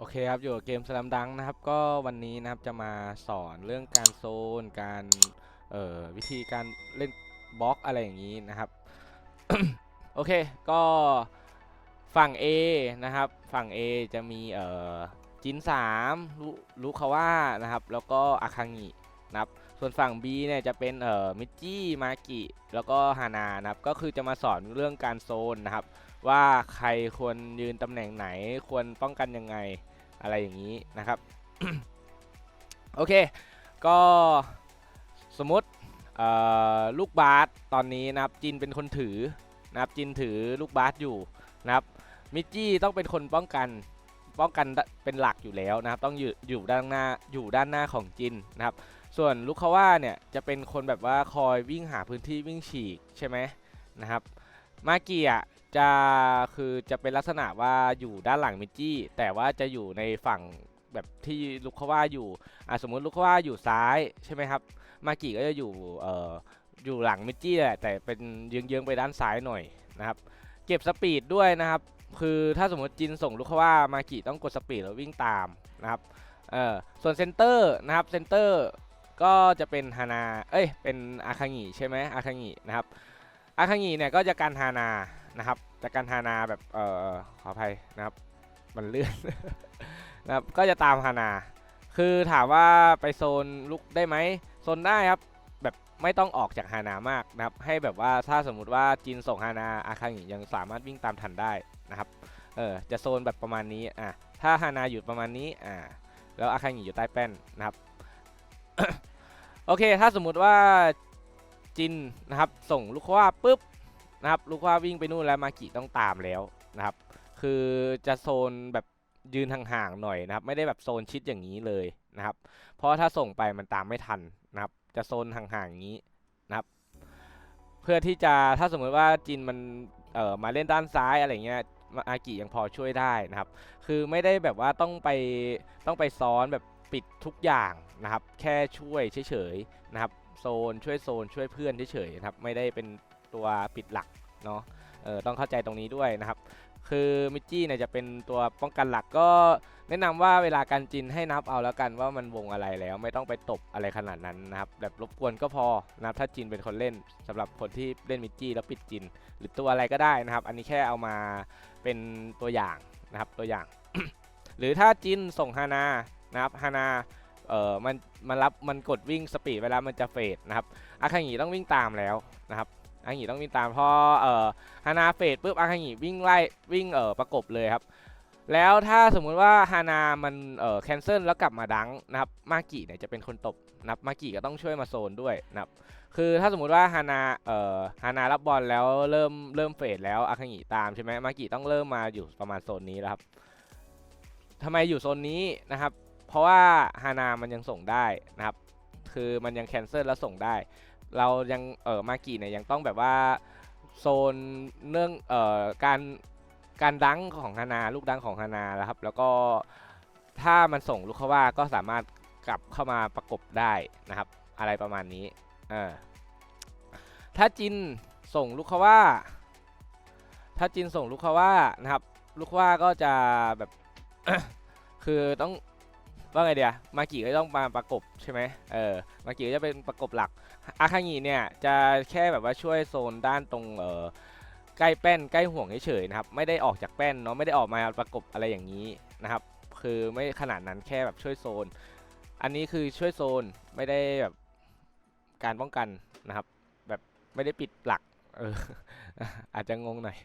โอเคครับ อยู่กับเกมสลัมดังนะครับ ก็วันนี้นะครับจะมาสอนเรื่องการโซน การเอ่อวิธีการเล่นบล็อกอะไรอย่างนี้นะครับ โอเค ก็ฝั่ง A นะครับ ฝั่ง A จะมีเอ่อจิน3ลุลุคาว่านะครับ แล้วก็อาคังินะครับ ส่วนฝั่ง B เนี่ยจะเป็นเอ่อมิจิมากิแล้วก็ฮานานะครับ ก็คือจะมาสอนเรื่องการโซนนะครับว่าใครควรยืนตำแหน่งไหนควรป้องกันยังไง อะไรอย่างนี้นะครับ โอเค ก็สมมติลูกบาสตอนนี้นะครับจินเป็นคนถือนะครับจินถือลูกบาสอยู่นะครับมิจจี้ต้องเป็นคนป้องกันป้องกันเป็นหลักอยู่แล้วนะครับต้องอยู่อยู่ด้านหน้าอยู่ด้านหน้าของจินนะครับ ส่วนลูกคาว่าเนี่ยจะเป็นคนแบบว่าคอยวิ่งหาพื้นที่วิ่งฉีกใช่ไหมนะครับมาเกีย จะคือจะเป็นลักษณะว่าอยู่ด้านหลังมิจจี้ แต่ว่าจะอยู่ในฝั่งแบบที่ลูกคาว่าอยู่อะสมมุติลูกคาว่าอยู่ซ้ายใช่ไหมครับ มากิก็จะอยู่เอ่ออยู่หลังมิจจี้แหละแต่เป็นเยื้องๆไปด้านซ้ายหน่อยนะครับ เก็บสปีดด้วยนะครับ คือถ้าสมมติจินส่งลูกคว่ามากิต้องกดสปีดแล้ววิ่งตามนะครับเออส่วนเซนเตอร์นะครับเซนเตอร์ก็จะเป็นฮานาเอ้ยเป็นอาคางิใช่ไหมอาคางินะครับอาคางิเนี่ยก็จะการฮานา นะครับจะการฮานาแบบเอ่อขออภัยนะครับ มันเลื่อนนะครับก็จะตามฮานา คือถามว่าไปโซนลุกได้ไหมโซนได้ครับแบบไม่ต้องออกจากฮานามากนะครับ ให้แบบว่าถ้าสมมุติว่าจินส่งฮานาอาคางิยังสามารถวิ่งตามทันได้นะครับเออจะโซนแบบประมาณนี้อะถ้าฮานาอยู่ประมาณนี้อ่าแล้วอาคางิอยู่ใต้แป้นนะครับโอเค ถ้าสมมุติว่าจินนะครับ ส่งลูกว่าปุ๊บ นะครับลูกว่าวิ่งไปนู่นแล้วมากิต้องตามแล้วนะครับ คือจะโซนแบบยืนห่างๆหน่อยนะครับ ไม่ได้แบบโซนชิดอย่างนี้เลยนะครับ เพราะถ้าส่งไปมันตามไม่ทันนะครับ จะโซนห่างๆอย่างนี้นะครับ เพื่อที่จะถ้าสมมติว่าจินมันเอ่อมาเล่นด้านซ้ายอะไรเงี้ยอากิยังพอช่วยได้นะครับ คือไม่ได้แบบว่าต้องไปต้องไปซ้อนแบบปิดทุกอย่างนะครับ แค่ช่วยเฉยๆนะครับ โซนช่วยโซนช่วยเพื่อนเฉยๆนะครับ ไม่ได้เป็น ตัวปิดหลักเนาะเออต้องเข้าใจตรงนี้ด้วยนะครับ คือมิจจี้เนี่ยจะเป็นตัวป้องกันหลักก็แนะนำว่าเวลาการจินให้นับเอาแล้วกันว่ามันวงอะไรแล้วไม่ต้องไปตบอะไรขนาดนั้นนะครับแบบรบกวนก็พอนะครับถ้าจินเป็นคนเล่นสำหรับคนที่เล่นมิจจี้แล้วปิดจิน หรือตัวอะไรก็ได้นะครับ อันนี้แค่เอามาเป็นตัวอย่างนะครับตัวอย่าง หรือถ้าจินส่งฮานานะครับฮานาเอ่อมันมันรับมันกดวิ่งสปีดเวลามันจะเฟดนะครับอาคางิต้องวิ่งตามแล้วนะครับ อางิต้องวิ่งตามพอเอ่อฮานาเฟดปุ๊บอาคางิวิ่งไล่วิ่งเอ่อประกบเลยครับ แล้วถ้าสมมุติว่าฮานามันเอ่อแคนเซิลแล้วกลับมาดังนะครับมากิเนี่ยจะเป็นคนตบนะครับมากิก็ต้องช่วยมาโซนด้วยนะครับคือถ้าสมมุติว่าฮานาเอ่อฮานารับบอลแล้วเริ่มเริ่มเฟดแล้วอาคางิตามใช่ไหมมากิต้องเริ่มมาอยู่ประมาณโซนนี้แล้วครับทำไมอยู่โซนนี้นะครับ เพราะว่าฮานามันยังส่งได้นะครับ คือมันยังแคนเซิลแล้วส่งได้ เรายังเออมากิเนี่ยยังต้องแบบว่าโซนเรื่องเอ่อการการดังของฮานาลูกดังของฮานาแล้วครับ แล้วก็ถ้ามันส่งลูกเข้าว่าก็สามารถกลับเข้ามาประกบได้นะครับ อะไรประมาณนี้เออถ้าจินส่งลูกเข้าว่า ถ้าจินส่งลูกเข้าว่านะครับ ลูกเข้าว่าก็จะแบบคือต้อง ว่าไงเดียมากิก็ต้องมาประกบใช่ไหมเออมากิก็จะเป็นประกบหลักอาคางิเนี่ยจะแค่แบบว่าช่วยโซนด้านตรงเออใกล้แป้นใกล้ห่วงเฉยๆนะครับไม่ได้ออกจากแป้นเนาะไม่ได้ออกมาประกบอะไรอย่างนี้นะครับคือไม่ขนาดนั้นแค่แบบช่วยโซน อันนี้คือช่วยโซนไม่ได้แบบการป้องกันนะครับ แบบไม่ได้ปิดหลักเอออาจจะงงหน่อย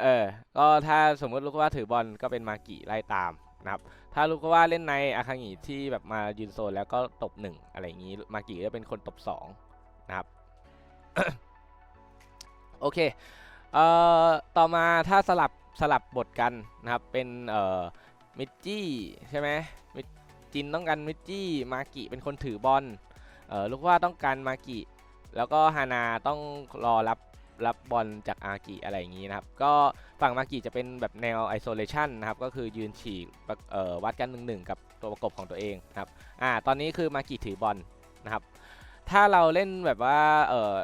เออก็ถ้าสมมติลูกว่าถือบอลก็เป็นมากิไล่ตาม นะครับ ถ้าลูกว่าเล่นในอาคางิที่แบบมายืนโซนแล้วก็ตบหนึ่งอะไรอย่างนี้ มากิก็เป็นคนตบสองนะครับ โอเค เอ่อ ต่อมาถ้าสลับสลับบทกันนะครับ เป็นเอ่อมิจจี้ใช่ไหมมิจจินต้องการมิจจี้มากิเป็นคนถือบอล เอ่อลูกว่าต้องการมากิแล้วก็ฮานาต้องรอรับ รับบอลจากอากิอะไรอย่างนี้นะครับ ก็ฝั่งมากิจะเป็นแบบแนวไอโซเลชันนะครับ ก็คือยืนฉี่วัดกันหนึ่งหนึ่งกับตัวประกบของตัวเองนะครับอ่าตอนนี้คือมากิถือบอลนะครับ ถ้าเราเล่นแบบว่าเอ่อ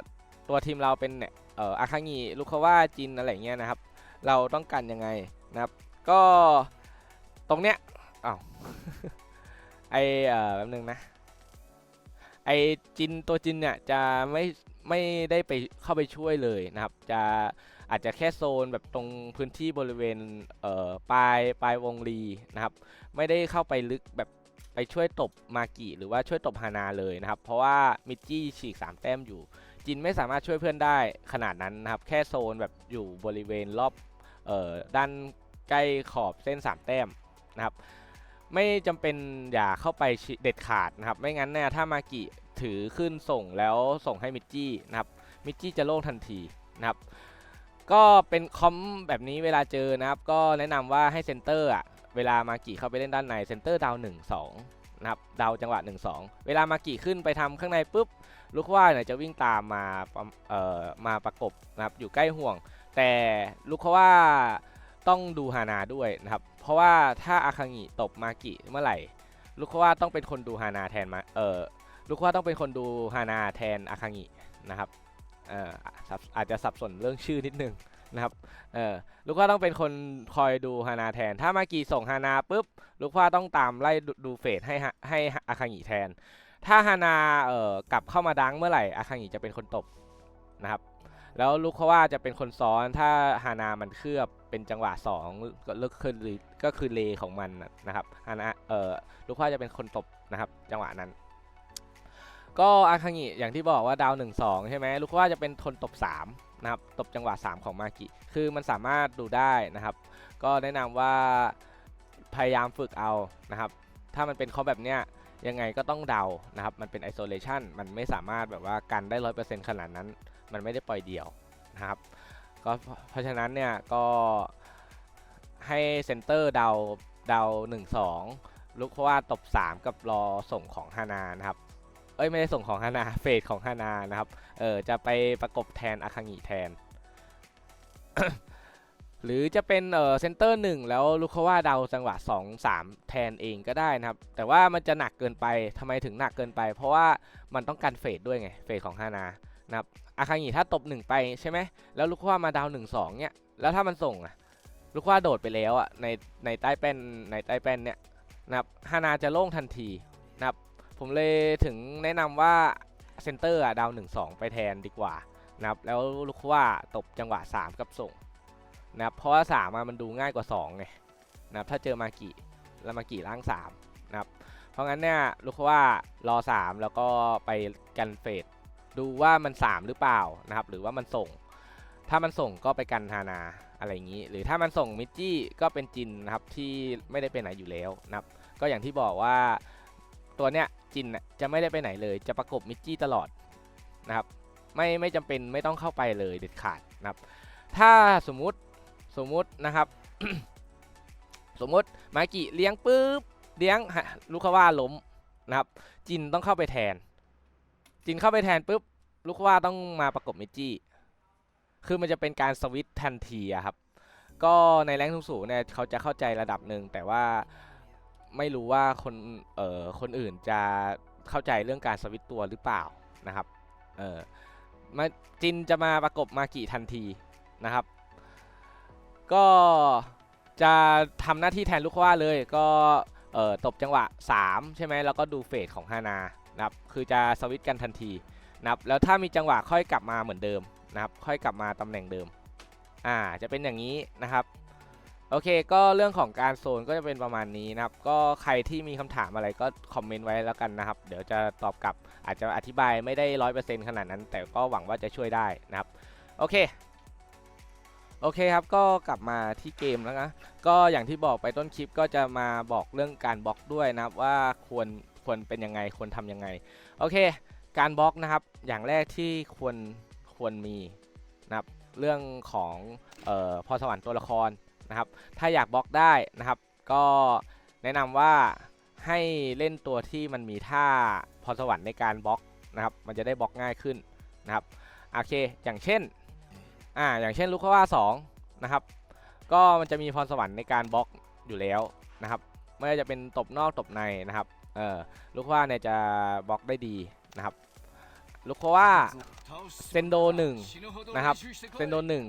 ตัวทีมเราเป็นเนี่ยเอ่ออาคางิลูคาว่าจินอะไรเงี้ยนะครับ เราต้องการยังไงนะครับ ก็ตรงเนี้ยอ้าวไอเอ่อแป๊บนึงนะไอจินตัวจินเนี่ยจะไม่ ไม่ได้ไปเข้าไปช่วยเลยนะครับ จะอาจจะแค่โซนแบบตรงพื้นที่บริเวณเอ่อปลายปลายวงรีนะครับ ไม่ได้เข้าไปลึกแบบไปช่วยตบมากิหรือว่าช่วยตบฮานาเลยนะครับ เพราะว่ามิจจี้ฉีกสามแต้มอยู่ จินไม่สามารถช่วยเพื่อนได้ขนาดนั้นนะครับ แค่โซนแบบอยู่บริเวณรอบเอ่อด้านใกล้ขอบเส้นสามแต้มนะครับ ไม่จำเป็นอย่าเข้าไปเด็ดขาดนะครับ ไม่งั้นเนี่ยถ้ามากิถือขึ้นส่งแล้วส่งให้มิจจี้นะครับ มิจจี้จะโล่งทันทีนะครับ ก็เป็นคอมแบบนี้เวลาเจอนะครับ ก็แนะนำว่าให้เซนเตอร์อะเวลามากิเข้าไปเล่นด้านในเซนเตอร์ดาวหนึ่งสองนะครับดาวจังหวะ 1 2 เวลามากิขึ้นไปทำข้างในปุ๊บลูกว่าเนี่ยจะวิ่งตามมาเอ่อมาประกบนะครับอยู่ใกล้ห่วง แต่ลูกว่าต้องดูฮานาด้วยนะครับ เพราะว่าถ้าอาคางิตบมากิเมื่อไหร่ ลูกว่าต้องเป็นคนดูฮานาแทนมาเออลูกว่าต้องเป็นคนดูฮานาแทนอาคางินะครับเอออาจจะสับสนเรื่องชื่อนิดนึงนะครับเออลูกว่าต้องเป็นคนคอยดูฮานาแทน ถ้ามากีส่งฮานาปุ๊บลูกว่าต้องตามไล่ดูเฟสให้ให้อาคางิแทน ถ้าฮานาเอ่อกลับเข้ามาดังเมื่อไหร่อาคางิจะเป็นคนตบนะครับแล้วลูกว่าจะเป็นคนซ้อนถ้าฮานามันเคลือบ เป็นจังหวะ2ก็คือคือก็คือเลของมันนะครับฮานาเออลูกว่าจะเป็นคนตบนะครับ จังหวะนั้น ก็อาคางิอย่างที่บอกว่าดาว1 2 ใช่ไหมลูกว่าจะเป็นคนตบ3นะครับตบจังหวะ 3 ของมากิคือมันสามารถดูได้นะครับ ก็แนะนำว่าพยายามฝึกเอานะครับ ถ้ามันเป็นเขาแบบเนี้ยยังไงก็ต้องเดานะครับ มันเป็นไอโซเลชันมันไม่สามารถแบบว่ากันได้ร้อยเปอร์เซ็นต์ขนาดนั้น มันไม่ได้ปล่อยเดี่ยวนะครับ ก็เพราะฉะนั้นเนี่ยก็ให้เซนเตอร์เดาเดา1 2ลูกเพราะว่าตบ 3 กับรอส่งของฮานานะครับ เอ้ย ไม่ได้ส่งของฮานาเฟสของฮานานะครับ เออจะไปประกบแทนอาคางิแทน หรือจะเป็นเออเซนเตอร์หนึ่งแล้วลูกเขาว่าเดาจังหวะ 2 3 แทนเองก็ได้นะครับ แต่ว่ามันจะหนักเกินไปทำไมถึงหนักเกินไป เพราะว่ามันต้องการเฟดด้วยไงเฟดของฮานา นะครับอาคางิถ้าตบ1ไปใช่ไหมแล้วลูกเขาว่ามาดาว1 2เนี่ยแล้วถ้ามันส่งอะลูกว่าโดดไปแล้วอะในในใต้แป้นในใต้แป้นเนี่ยนะครับฮานาจะโล่งทันทีนะครับผมเลยถึงแนะนำว่าเซนเตอร์อะดาว1 2ไปแทนดีกว่านะครับแล้วลูกว่าตบจังหวะ 3 กับส่งนะครับเพราะว่า3อะมันดูง่ายกว่า2ไงนะครับถ้าเจอมากิแล้วมากิล่าง3นะครับเพราะงั้นเนี่ยลูกว่ารอ 3 แล้วก็ไปกันเฟด ดูว่ามัน 3 หรือเปล่านะครับ หรือว่ามันส่ง ถ้ามันส่งก็ไปกันฮานาอะไรอย่างนี้ หรือถ้ามันส่งมิจี้ก็เป็นจินนะครับที่ไม่ได้ไปไหนอยู่แล้วนะครับ ก็อย่างที่บอกว่าตัวเนี้ยจินน่ะจะไม่ได้ไปไหนเลย จะประกบมิจี้ตลอดนะครับ ไม่ไม่จำเป็นไม่ต้องเข้าไปเลยเด็ดขาดนะครับ ถ้าสมมุติสมมุตินะครับ สมมุติมากิเลี้ยงปุ๊บเลี้ยงฮะลูกว่าล้มนะครับ จินต้องเข้าไปแทน จินเข้าไปแทนปุ๊บลูกว่าต้องมาประกบมิจจี้คือมันจะเป็นการสวิตทันทีอะครับ ก็ในแรงสูงๆเนี่ยเขาจะเข้าใจระดับหนึ่งแต่ว่าไม่รู้ว่าคนเอ่อคนอื่นจะเข้าใจเรื่องการสวิตตัวหรือเปล่านะครับเออมาจินจะมาประกบมากิทันทีนะครับ ก็จะทำหน้าที่แทนลูกว่าเลยก็เอ่อตบจังหวะ 3 ใช่ไหมแล้วก็ดูเฟสของฮานา นะครับคือจะสวิตช์กันทันทีนะครับแล้วถ้ามีจังหวะค่อยกลับมาเหมือนเดิมนะครับค่อยกลับมาตำแหน่งเดิมอ่าจะเป็นอย่างนี้นะครับโอเคก็เรื่องของการโซนก็จะเป็นประมาณนี้นะครับ ก็ใครที่มีคำถามอะไรก็คอมเมนต์ไว้แล้วกันนะครับ เดี๋ยวจะตอบกลับอาจจะอธิบายไม่ได้ร้อยเปอร์เซ็นต์ขนาดนั้น แต่ก็หวังว่าจะช่วยได้นะครับ โอเค โอเคครับก็กลับมาที่เกมแล้วนะ ก็อย่างที่บอกไปต้นคลิปก็จะมาบอกเรื่องการบล็อกด้วยนะครับว่าควร ควรเป็นยังไงควรทำยังไง โอเค การบล็อกนะครับอย่างแรกที่ควรควรมีนะครับเรื่องของออพรสวรรค์ตัวละครนะครับ ถ้าอยากบล็อกได้นะครับ ก็แนะนำว่าให้เล่นตัวที่มันมีท่าพรสวรรค์ในการบล็อกนะครับ มันจะได้บล็อกง่ายขึ้นนะครับ โอเค อย่างเช่น อ่า อย่างเช่นลูกว่า2นะครับ ก็มันจะมีพรสวรรค์ในการบล็อกอยู่แล้วนะครับ ไม่ว่าจะเป็นตบนอกตบในนะครับ เออลูกว่าเนี่ยจะบล็อกได้ดีนะครับลูกว่าเซนโดหนึ่งนะครับเซนโดหนึ่ง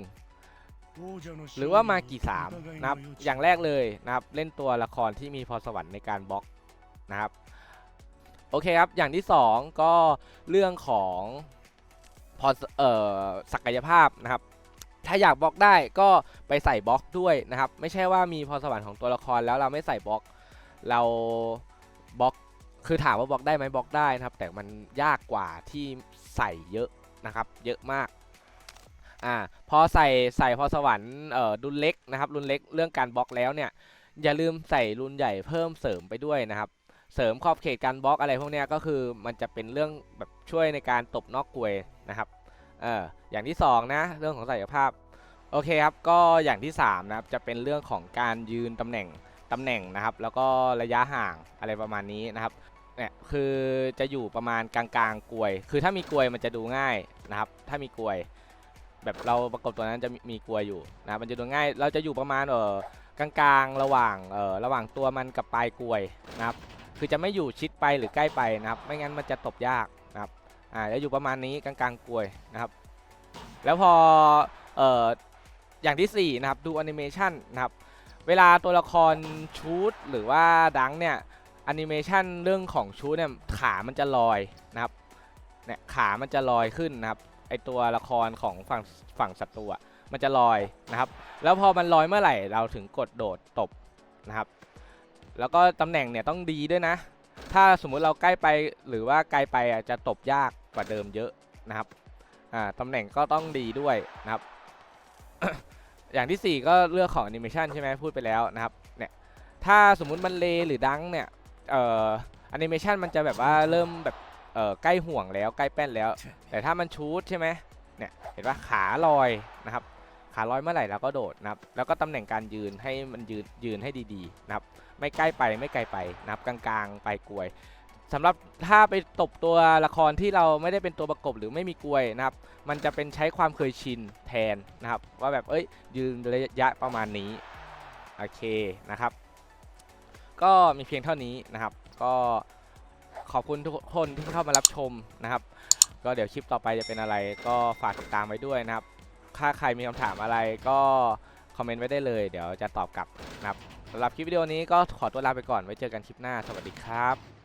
หรือว่ามากี่สามนะครับอย่างแรกเลยนะครับเล่นตัวละครที่มีพรสวรรค์ในการบล็อกนะครับโอเคครับอย่างที่สองก็เรื่องของพรเอ่อศักยภาพนะครับถ้าอยากบล็อกได้ก็ไปใส่บล็อกด้วยนะครับ ไม่ใช่ว่ามีพรสวรรค์ของตัวละครแล้วเราไม่ใส่บล็อก เรา บล็อกคือถามว่าบล็อกได้ไหมบล็อกได้นะครับ แต่มันยากกว่าที่ใส่เยอะนะครับ เยอะมากอ่าพอใส่ใส่พอสวรรค์เอ่อรุ่นเล็กนะครับ รุ่นเล็กเรื่องการบล็อกแล้วเนี่ยอย่าลืมใส่รุ่นใหญ่เพิ่มเสริมไปด้วยนะครับ เสริมขอบเขตการบล็อกอะไรพวกนี้ก็คือมันจะเป็นเรื่องแบบช่วยในการตบนอกกลวยนะครับเอ่ออย่างที่สองนะเรื่องของศักยภาพโอเคครับก็อย่างที่สามนะครับจะเป็นเรื่องของการยืนตำแหน่ง ตำแหน่งนะครับ แล้วก็ระยะห่างอะไรประมาณนี้นะครับเนี่ยคือจะอยู่ประมาณกลางๆกลวย คือถ้ามีกลวยมันจะดูง่ายนะครับ ถ้ามีกลวย แบบเราประกบตัวนั้นจะมีกลวยอยู่นะมันจะดูง่าย เราจะอยู่ประมาณเออกลางๆระหว่างเออระหว่างตัวมันกับปลายกลวยนะครับ คือจะไม่อยู่ชิดไปหรือใกล้ไปนะครับ ไม่งั้นมันจะตบยากนะครับอ่าจะอยู่ประมาณนี้กลางๆกลวยนะครับ แล้วพอเอออย่างที่สี่นะครับดูแอนิเมชันนะครับ เวลาตัวละครชูตหรือว่าดังเนี่ยแอนิเมชันเรื่องของชูตเนี่ยขามันจะลอยนะครับเนี่ยขามันจะลอยขึ้นนะครับไอตัวละครของฝั่งฝั่งศัตรูอะมันจะลอยนะครับ แล้วพอมันลอยเมื่อไหร่เราถึงกดโดดตบนะครับ แล้วก็ตำแหน่งเนี่ยต้องดีด้วยนะ ถ้าสมมุติเราใกล้ไปหรือว่าไกลไปอะจะตบยากกว่าเดิมเยอะนะครับอ่าตำแหน่งก็ต้องดีด้วยนะครับ อย่างที่ 4 ก็เรื่องของแอนิเมชันใช่ไหมพูดไปแล้วนะครับเนี่ยถ้าสมมุติมันเลหรือดังเนี่ยเอ่อแอนิเมชันมันจะแบบว่าเริ่มแบบเอ่อใกล้ห่วงแล้วใกล้แป้นแล้ว แต่ถ้ามันชูดใช่ไหมเนี่ยเห็นว่าขาลอยนะครับขาลอยเมื่อไหร่เราก็โดดนะครับแล้วก็ตำแหน่งการยืนให้มันยืนยืนให้ดีๆนะครับไม่ใกล้ไปไม่ไกลไปนะครับกลางๆ ไปกลวย สำหรับถ้าไปตบตัวละครที่เราไม่ได้เป็นตัวประกบหรือไม่มีกลวยนะครับ มันจะเป็นใช้ความเคยชินแทนนะครับ ว่าแบบเอ้ยยืนระยะประมาณนี้โอเคนะครับ ก็มีเพียงเท่านี้นะครับ ก็ขอบคุณทุกคนที่เข้ามารับชมนะครับ ก็เดี๋ยวคลิปต่อไปจะเป็นอะไร ก็ฝากติดตามไว้ด้วยนะครับถ้าใครมีคำถามอะไรก็คอมเมนต์ไว้ได้เลย เดี๋ยวจะตอบกลับนะครับสำหรับคลิปวิดีโอนี้ก็ขอตัวลาไปก่อนไว้เจอกันคลิปหน้าสวัสดีครับ